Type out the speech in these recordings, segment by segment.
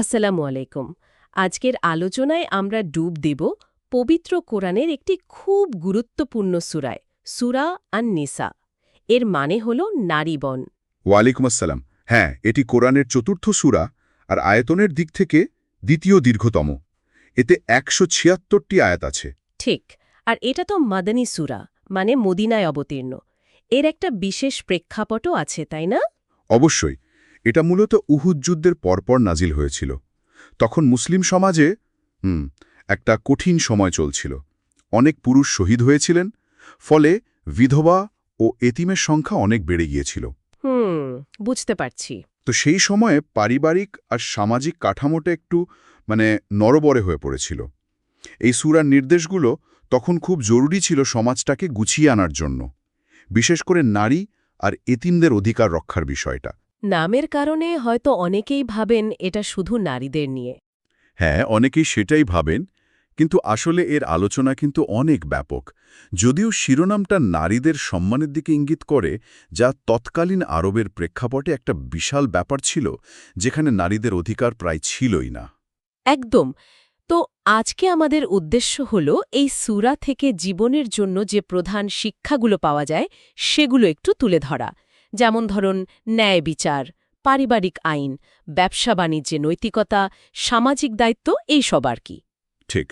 আসসালামু আলাইকুম। আজকের আলোচনায় আমরা ডুব দেব পবিত্র কোরআনের একটি খুব গুরুত্বপূর্ণ সুরায় সুরা আন নিসা এর মানে হল নারীবন ওয়ালাইকুম আসসালাম। হ্যাঁ এটি কোরআনের চতুর্থ সূরা আর আয়তনের দিক থেকে দ্বিতীয় দীর্ঘতম। এতে একশো ছিয়াত্তরটি আয়াত আছে। ঠিক আর এটা তো মাদানী সুরা মানে মদিনায় অবতীর্ণ। এর একটা বিশেষ প্রেক্ষাপটও আছে তাই না? অবশ্যই। এটা মূলত উহুদ যুদ্ধের পরপর নাজিল হয়েছিল। তখন মুসলিম সমাজে হুম একটা কঠিন সময় চলছিল। অনেক পুরুষ শহীদ হয়েছিলেন ফলে বিধবা ও এতিমের সংখ্যা অনেক বেড়ে গিয়েছিল। হুম বুঝতে পারছি। তো সেই সময়ে পারিবারিক আর সামাজিক কাঠামোটা একটু মানে নরবরে হয়ে পড়েছিল। এই সুরার নির্দেশগুলো তখন খুব জরুরি ছিল সমাজটাকে গুছিয়ে আনার জন্য বিশেষ করে নারী আর এতিমদের অধিকার রক্ষার বিষয়টা। নামের কারণে হয়তো অনেকেই ভাবেন এটা শুধু নারীদের নিয়ে। হ্যাঁ অনেকেই সেটাই ভাবেন কিন্তু আসলে এর আলোচনা কিন্তু অনেক ব্যাপক। যদিও শিরোনামটা নারীদের সম্মানের দিকে ইঙ্গিত করে যা তৎকালীন আরবের প্রেক্ষাপটে একটা বিশাল ব্যাপার ছিল যেখানে নারীদের অধিকার প্রায় ছিলই না। একদম। তো আজকে আমাদের উদ্দেশ্য হল এই সুরা থেকে জীবনের জন্য যে প্রধান শিক্ষাগুলো পাওয়া যায় সেগুলো একটু তুলে ধরা। যেমন ধরুন ন্যায় বিচার পারিবারিক আইন ব্যবসা বাণিজ্যে নৈতিকতা সামাজিক দায়িত্ব এই সব আর কি। ঠিক।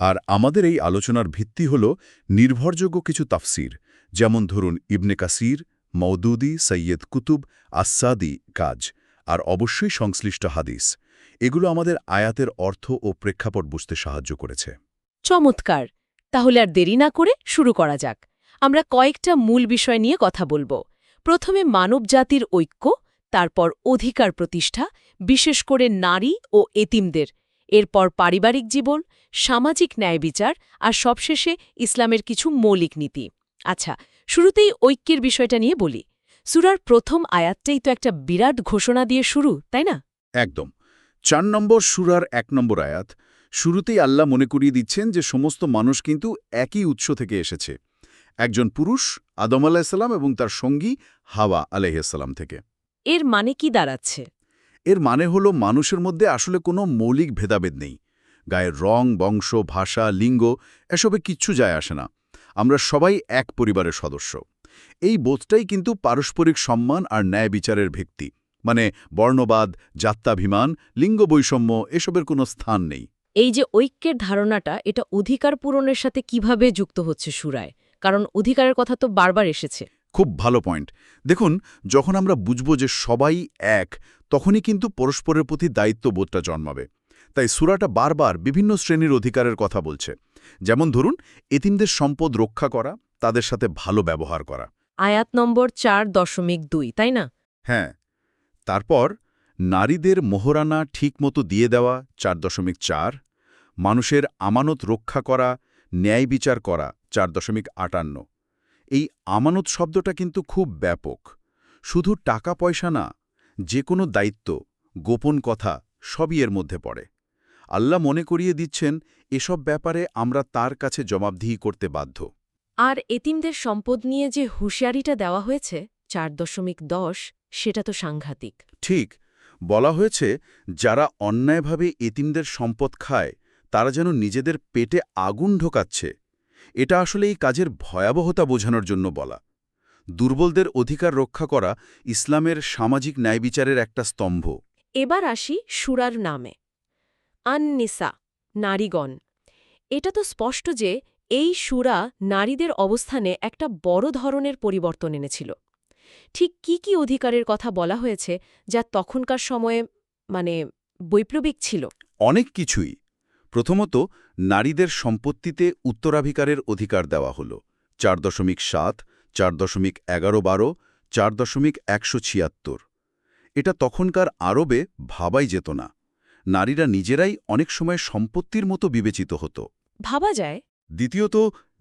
আর আমাদের এই আলোচনার ভিত্তি হল নির্ভরযোগ্য কিছু তাফসির যেমন ধরুন ইবনে কাসির মৌদুদি সৈয়দ কুতুব আসাদি কাজ আর অবশ্যই সংশ্লিষ্ট হাদিস। এগুলো আমাদের আয়াতের অর্থ ও প্রেক্ষাপট বুঝতে সাহায্য করেছে। চমৎকার! তাহলে আর দেরি না করে শুরু করা যাক। আমরা কয়েকটা মূল বিষয় নিয়ে কথা বলব। প্রথমে মানবজাতির ঐক্য, তারপর অধিকার প্রতিষ্ঠা, বিশেষ করে নারী ও এতিমদের, এরপর পারিবারিক জীবন, সামাজিক ন্যায় বিচার, আর সবশেষে ইসলামের কিছু মৌলিক নীতি। আচ্ছা শুরুতেই ঐক্যের বিষয়টা নিয়ে বলি। সুরার প্রথম আয়াতটাই তো একটা বিরাট ঘোষণা দিয়ে শুরু, তাই না? একদম। চার নম্বর সুরার এক নম্বর আয়াত, শুরুতেই আল্লাহ মনে করিয়ে দিচ্ছেন যে সমস্ত মানুষ কিন্তু একই উৎস থেকে এসেছে। একজন পুরুষ আদম আলাহিসাল্লাম এবং তার সঙ্গী হাওয়া আলাইসাল্লাম থেকে। এর মানে কি দাঁড়াচ্ছে? এর মানে হলো মানুষের মধ্যে আসলে কোনো মৌলিক ভেদাভেদ নেই। গায়ের রং বংশ ভাষা লিঙ্গ এসবে কিচ্ছু যায় আসে না। আমরা সবাই এক পরিবারের সদস্য। এই বোধটাই কিন্তু পারস্পরিক সম্মান আর ন্যায় বিচারের ভিত্তি। মানে বর্ণবাদ জাত্যাভিমান লিঙ্গ বৈষম্য এসবের কোনো স্থান নেই। এই যে ঐক্যের ধারণাটা এটা অধিকার পূরণের সাথে কীভাবে যুক্ত হচ্ছে সুরায়? কারণ অধিকারের কথা তো বারবার এসেছে। খুব ভালো পয়েন্ট দেখুন যখন আমরা বুঝব যে সবাই এক তখনই কিন্তু পরস্পরের প্রতি দায়িত্ববোধটা জন্মাবে। তাই সুরাটা বারবার বিভিন্ন শ্রেণির অধিকারের কথা বলছে। যেমন ধরুন এতিমদের সম্পদ রক্ষা করা তাদের সাথে ভালো ব্যবহার করা। আয়াত নম্বর চার দশমিক দুই তাই না? হ্যাঁ। তারপর নারীদের মোহরানা ঠিকমতো দিয়ে দেওয়া চার দশমিক চার মানুষের আমানত রক্ষা করা ন্যায় বিচার করা চার দশমিক আটান্ন। এই আমানত শব্দটা কিন্তু খুব ব্যাপক। শুধু টাকা পয়সা না যে কোনো দায়িত্ব গোপন কথা সবই এর মধ্যে পড়ে। আল্লাহ মনে করিয়ে দিচ্ছেন এসব ব্যাপারে আমরা তার কাছে জবাবদিহি করতে বাধ্য। আর এতিমদের সম্পদ নিয়ে যে হুঁশিয়ারিটা দেওয়া হয়েছে চার দশমিক দশ সেটা তো সাংঘাতিক। ঠিক বলা হয়েছে যারা অন্যায়ভাবে এতিমদের সম্পদ খায় তারা যেন নিজেদের পেটে আগুন ঢোকাচ্ছে। এটা আসলে এই কাজের ভয়াবহতা বোঝানোর জন্য বলা। দুর্বলদের অধিকার রক্ষা করা ইসলামের সামাজিক ন্যায় বিচারের একটা স্তম্ভ। এবার আসি সুরার নামে। আননিসা নারীগণ। এটা তো স্পষ্ট যে এই সুরা নারীদের অবস্থানে একটা বড় ধরনের পরিবর্তন এনেছিল। ঠিক কি কি অধিকারের কথা বলা হয়েছে যা তখনকার সময়ে মানে বৈপ্লবিক ছিল? অনেক কিছুই। প্রথমত নারীদের সম্পত্তিতে উত্তরাধিকারের অধিকার দেওয়া হল চার দশমিক সাত চার দশমিক এগারো বারো চার দশমিক একশো ছিয়াত্তর। এটা তখনকার আরবে ভাবাই যেত না। নারীরা নিজেরাই অনেক সময় সম্পত্তির মতো বিবেচিত হতো। ভাবা যায়। দ্বিতীয়ত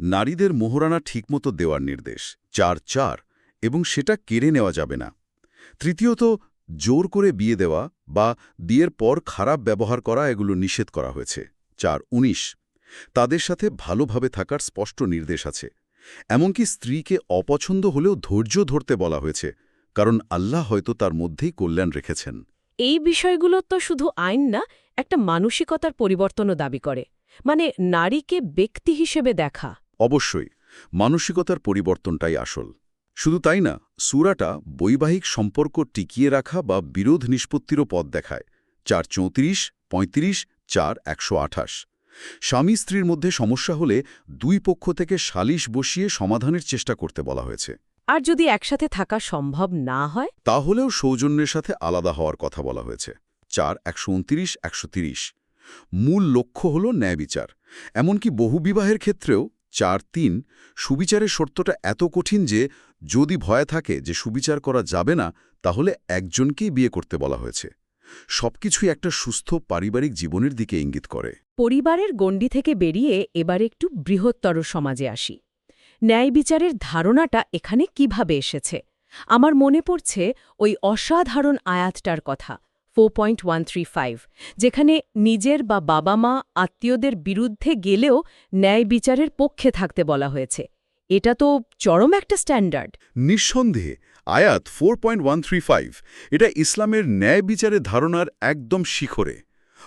নারীদের মোহরানা ঠিকমতো দেওয়ার নির্দেশ চার চার এবং সেটা কেড়ে নেওয়া যাবে না। তৃতীয়ত জোর করে বিয়ে দেওয়া বা বিয়ের পর খারাপ ব্যবহার করা এগুলো নিষেধ করা হয়েছে। চার উনিশ। তাদের সাথে ভালোভাবে থাকার স্পষ্ট নির্দেশ আছে। এমনকি স্ত্রীকে অপছন্দ হলেও ধৈর্য ধরতে বলা হয়েছে কারণ আল্লাহ হয়তো তার মধ্যেই কল্যাণ রেখেছেন। এই বিষয়গুলো তো শুধু আইন না একটা মানসিকতার পরিবর্তনও দাবি করে। মানে নারীকে ব্যক্তি হিসেবে দেখা। অবশ্যই মানসিকতার পরিবর্তনটাই আসল। শুধু তাই না সুরাটা বৈবাহিক সম্পর্ক টিকিয়ে রাখা বা বিরোধ নিষ্পত্তিরও পথ দেখায়। চার চৌত্রিশ পঁয়ত্রিশ চার একশো আঠাশ। স্বামী স্ত্রীর মধ্যে সমস্যা হলে দুই পক্ষ থেকে সালিশ বসিয়ে সমাধানের চেষ্টা করতে বলা হয়েছে। আর যদি একসাথে থাকা সম্ভব না হয়? তাহলেও সৌজন্যের সাথে আলাদা হওয়ার কথা বলা হয়েছে। চার একশো উনত্রিশ একশো তিরিশ। মূল লক্ষ্য হল ন্যায় বিচার। এমনকি বহুবিবাহের ক্ষেত্রেও চার তিন সুবিচারের শর্তটা এত কঠিন যে যদি ভয় থাকে যে সুবিচার করা যাবে না তাহলে একজনকেই বিয়ে করতে বলা হয়েছে। সবকিছুই একটা সুস্থ পারিবারিক জীবনের দিকে ইঙ্গিত করে। পরিবারের গণ্ডি থেকে বেরিয়ে এবার একটু বৃহত্তর সমাজে আসি। ন্যায় বিচারের ধারণাটা এখানে কীভাবে এসেছে? আমার মনে পড়ছে ওই অসাধারণ আয়াতটার কথা four point one three five যেখানে নিজের বা বাবা মা আত্মীয়দের বিরুদ্ধে গেলেও ন্যায় বিচারের পক্ষে থাকতে বলা হয়েছে। এটা তো চরম একটা স্ট্যান্ডার্ড। নিঃসন্দেহে আয়াত ফোর এটা ইসলামের ন্যায় বিচারের ধারণার একদম শিখরে।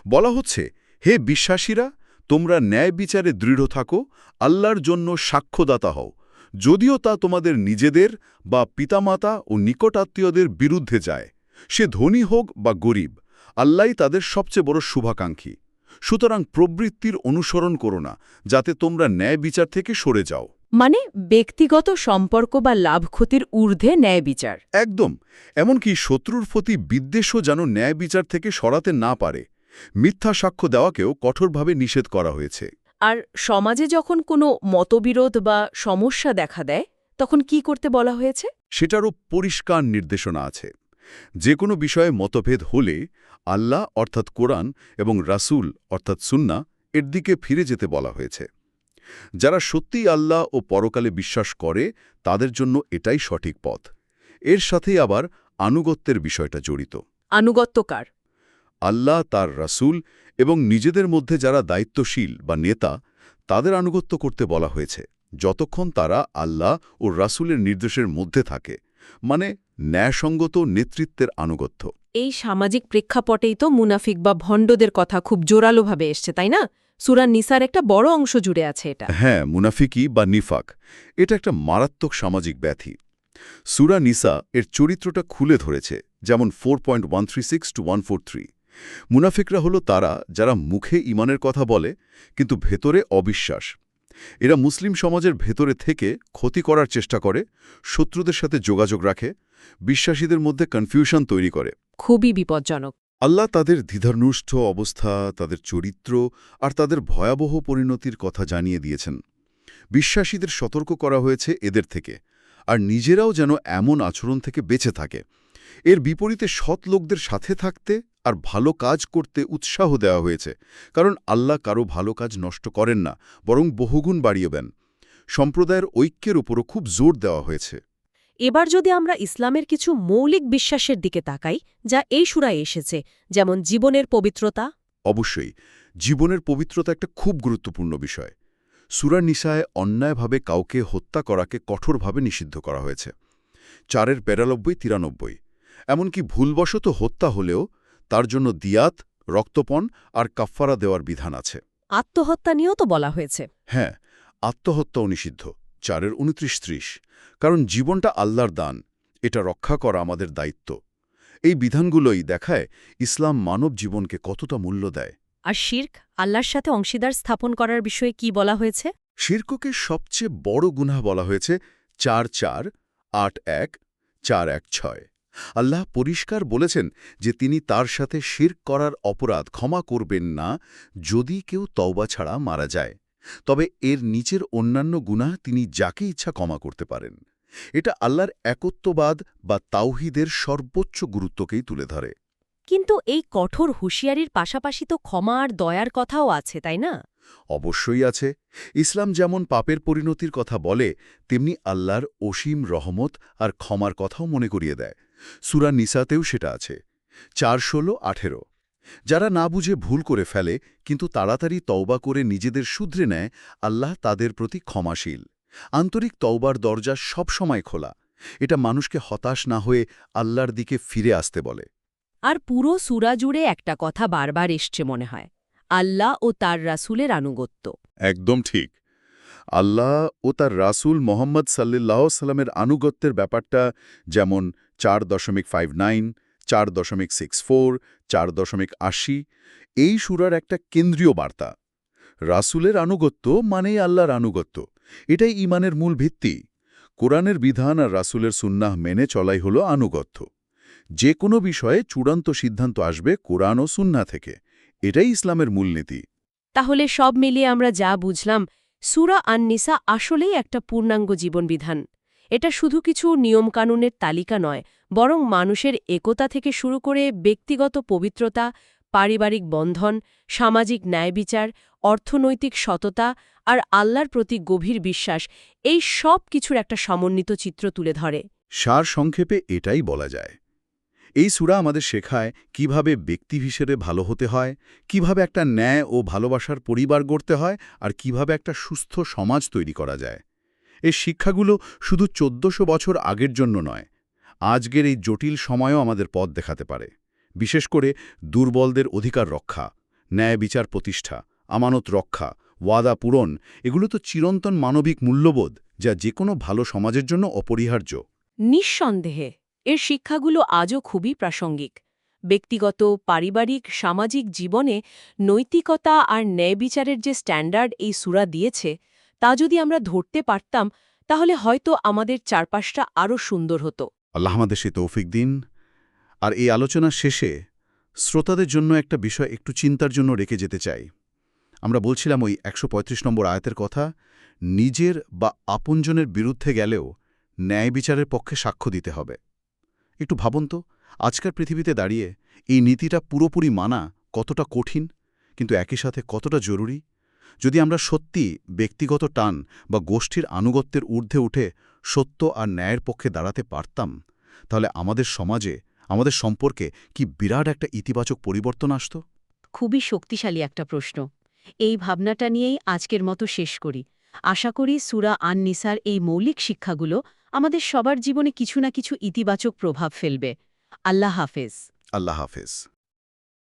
বলা হচ্ছে, হে বিশ্বাসীরা, তোমরা ন্যায় বিচারে দৃঢ় থাকো, আল্লাহর জন্য সাক্ষ্যদাতা হও। যদিও তা তোমাদের নিজেদের বা পিতামাতা ও নিকটাত্মীয়দের বিরুদ্ধে যায়। সে ধনী হোক বা গরিব, আল্লাহই তাদের সবচেয়ে বড় শুভাকাঙ্ক্ষী। সুতরাং প্রবৃত্তির অনুসরণ করো না, যাতে তোমরা ন্যায় বিচার থেকে সরে যাও। মানে ব্যক্তিগত সম্পর্ক বা লাভ ক্ষতির ঊর্ধ্বে ন্যায় বিচার। একদম। এমনকি শত্রুর প্রতি বিদ্বেষও যেন ন্যায় বিচার থেকে সরাতে না পারে। মিথ্যা সাক্ষ্য দেওয়াকেও কঠোরভাবে নিষেধ করা হয়েছে। আর সমাজে যখন কোনো মতবিরোধ বা সমস্যা দেখা দেয় তখন কি করতে বলা হয়েছে? সেটারও পরিষ্কার নির্দেশনা আছে। যে কোনো বিষয়ে মতভেদ হলে আল্লাহ অর্থাৎ কোরআন এবং রাসূল অর্থাৎ সুন্না এর দিকে ফিরে যেতে বলা হয়েছে। যারা সত্যিই আল্লাহ ও পরকালে বিশ্বাস করে তাদের জন্য এটাই সঠিক পথ। এর সাথেই আবার আনুগত্যের বিষয়টা জড়িত। আনুগত্যকার। আল্লাহ তার রাসূল এবং নিজেদের মধ্যে যারা দায়িত্বশীল বা নেতা তাদের আনুগত্য করতে বলা হয়েছে। যতক্ষণ তারা আল্লাহ ও রাসূলের নির্দেশের মধ্যে থাকে মানে ন্যায়সঙ্গত নেতৃত্বের আনুগত্য। এই সামাজিক প্রেক্ষাপটেই তো মুনাফিক বা ভণ্ডদের কথা খুব জোরালোভাবে এসছে তাই না? সুরান নিসার একটা বড় অংশ জুড়ে আছে এটা। হ্যাঁ মুনাফিকি বা নিফাক এটা একটা মারাত্মক সামাজিক ব্যাধি। সুরা নিসা এর চরিত্রটা খুলে ধরেছে যেমন four point one three six two one four three মুনাফিকরা হলো তারা যারা মুখে ইমানের কথা বলে কিন্তু ভেতরে অবিশ্বাস। এরা মুসলিম সমাজের ভেতরে থেকে ক্ষতি করার চেষ্টা করে শত্রুদের সাথে যোগাযোগ রাখে বিশ্বাসীদের মধ্যে কনফিউশন তৈরি করে। খুবই বিপজ্জনক। আল্লাহ তাদের দ্বিধানুষ্ঠ অবস্থা, তাদের চরিত্র আর তাদের ভয়াবহ পরিণতির কথা জানিয়ে দিয়েছেন। বিশ্বাসীদের সতর্ক করা হয়েছে এদের থেকে, আর নিজেরাও যেন এমন আচরণ থেকে বেঁচে থাকে। এর বিপরীতে সৎ লোকদের সাথে থাকতে আর ভালো কাজ করতে উৎসাহ দেওয়া হয়েছে, কারণ আল্লাহ কারও ভালো কাজ নষ্ট করেন না, বরং বহুগুণ বাড়িয়ে দেন। সম্প্রদায়ের ঐক্যের উপরও খুব জোর দেওয়া হয়েছে। এবার যদি আমরা ইসলামের কিছু মৌলিক বিশ্বাসের দিকে তাকাই যা এই সুরায় এসেছে যেমন জীবনের পবিত্রতা। অবশ্যই জীবনের পবিত্রতা একটা খুব গুরুত্বপূর্ণ বিষয়। সুরা নিশায় অন্যায়ভাবে কাউকে হত্যা করাকে কঠোরভাবে নিষিদ্ধ করা হয়েছে। চারের বেরানব্বই তিরানব্বই। এমনকি ভুলবশত হত্যা হলেও তার জন্য দিয়াত রক্তপণ আর কাফফারা দেওয়ার বিধান আছে। আত্মহত্যা নিয়েও তো বলা হয়েছে। হ্যাঁ আত্মহত্যাও নিষিদ্ধ। চারের উনত্রিশ ত্রিশ। কারণ জীবনটা আল্লাহর দান এটা রক্ষা করা আমাদের দায়িত্ব। এই বিধানগুলোই দেখায় ইসলাম মানব জীবনকে কতটা মূল্য দেয়। আর শির্ক আল্লাহর সাথে অংশীদার স্থাপন করার বিষয়ে কি বলা হয়েছে? শির্ককে সবচেয়ে বড় গুনাহ বলা হয়েছে চার চার আট এক চার এক ছয়। আল্লাহ পরিষ্কার বলেছেন যে তিনি তার সাথে শির্ক করার অপরাধ ক্ষমা করবেন না যদি কেউ তওবা ছাড়া মারা যায়। তবে এর নিচের অন্যান্য গুনাহ তিনি যাকে ইচ্ছা ক্ষমা করতে পারেন। এটা আল্লাহর একত্ববাদ বা তাওহিদের সর্বোচ্চ গুরুত্বকেই তুলে ধরে। কিন্তু এই কঠোর হুঁশিয়ারির পাশাপাশি তো ক্ষমা আর দয়ার কথাও আছে তাই না? অবশ্যই আছে। ইসলাম যেমন পাপের পরিণতির কথা বলে তেমনি আল্লাহর অসীম রহমত আর ক্ষমার কথাও মনে করিয়ে দেয়। সুরা নিসাতেও সেটা আছে। চার ষোলো আঠেরো। যারা না বুঝে ভুল করে ফেলে কিন্তু তাড়াতাড়ি তওবা করে নিজেদের শুধরে নেয় আল্লাহ তাদের প্রতি ক্ষমাশীল। আন্তরিক তওবার দরজা সবসময় খোলা। এটা মানুষকে হতাশ না হয়ে আল্লাহর দিকে ফিরে আসতে বলে। আর পুরো সুরা জুড়ে একটা কথা বারবার এসছে মনে হয় আল্লাহ ও তার রাসূলের আনুগত্য। একদম ঠিক। আল্লাহ ও তার রাসূল মোহাম্মদ সাল্লাহ সাল্লামের আনুগত্যের ব্যাপারটা যেমন চার দশমিক ফাইভ নাইন চার দশমিক সিক্স ফোর চার দশমিক আশি, এই সুরার একটা কেন্দ্রীয় বার্তা। রাসূলের আনুগত্য মানেই আল্লাহর আনুগত্য, এটাই ইমানের মূল ভিত্তি। কোরআনের বিধান আর রাসূলের সুন্নাহ মেনে চলাই হল আনুগত্য। যে কোনো বিষয়ে চূড়ান্ত সিদ্ধান্ত আসবে কোরআন ও সুন্না থেকে, এটাই ইসলামের মূলনীতি। তাহলে সব মিলিয়ে আমরা যা বুঝলাম, সুরা আননিসা আসলেই একটা পূর্ণাঙ্গ জীবনবিধান। এটা শুধু কিছু নিয়মকানুনের তালিকা নয় বরং মানুষের একতা থেকে শুরু করে ব্যক্তিগত পবিত্রতা, পারিবারিক বন্ধন, সামাজিক ন্যায়বিচার অর্থনৈতিক সততা আর আল্লাহর প্রতি গভীর বিশ্বাস, এই সব কিছুর একটা সমন্বিত চিত্র তুলে ধরে। সার সংক্ষেপে এটাই বলা যায়। এই সুরা আমাদের শেখায় কীভাবে ব্যক্তি হিসেবে ভালো হতে হয়, কীভাবে একটা ন্যায় ও ভালোবাসার পরিবার গড়তে হয় আর কীভাবে একটা সুস্থ সমাজ তৈরি করা যায়। এই শিক্ষাগুলো শুধু চোদ্দশো বছর আগের জন্য নয় আজকের এই জটিল সময়ও আমাদের পথ দেখাতে পারে। বিশেষ করে দুর্বলদের অধিকার রক্ষা, ন্যায় বিচার প্রতিষ্ঠা, আমানত রক্ষা, ওয়াদা পূরণ, এগুলো তো চিরন্তন মানবিক মূল্যবোধ যা যে কোনো ভালো সমাজের জন্য অপরিহার্য। নিঃসন্দেহে, এর শিক্ষাগুলো আজও খুবই প্রাসঙ্গিক। ব্যক্তিগত, পারিবারিক, সামাজিক জীবনে নৈতিকতা আর ন্যায়বিচারের যে স্ট্যান্ডার্ড এই সুরা দিয়েছে, তা যদি আমরা ধরতে পারতাম, তাহলে হয়তো আমাদের চারপাশটা আরও সুন্দর হতো। আল্লাহ আমাদের সে তৌফিক দিন। আর এই আলোচনার শেষে শ্রোতাদের জন্য একটা বিষয় একটু চিন্তার জন্য রেখে যেতে চাই। আমরা বলছিলাম ওই একশো পঁয়ত্রিশ নম্বর আয়াতের কথা, নিজের বা আপনজনের বিরুদ্ধে গেলেও ন্যায় বিচারের পক্ষে সাক্ষ্য দিতে হবে। একটু ভাবুন তো, আজকার পৃথিবীতে দাঁড়িয়ে এই নীতিটা পুরোপুরি মানা কতটা কঠিন, কিন্তু একই সাথে কতটা জরুরি? যদি আমরা সত্যি ব্যক্তিগত টান বা গোষ্ঠীর আনুগত্যের ঊর্ধ্বে উঠে সত্য আর ন্যায়ের পক্ষে দাঁড়াতে পারতাম তাহলে আমাদের সমাজে আমাদের সম্পর্কে কি বিরাট একটা ইতিবাচক পরিবর্তন আসত? খুবই শক্তিশালী একটা প্রশ্ন। এই ভাবনাটা নিয়েই আজকের মতো শেষ করি। আশা করি সুরা আন নিসার এই মৌলিক শিক্ষাগুলো আমাদের সবার জীবনে কিছু না কিছু ইতিবাচক প্রভাব ফেলবে। আল্লাহ হাফেজ। আল্লাহ হাফেজ।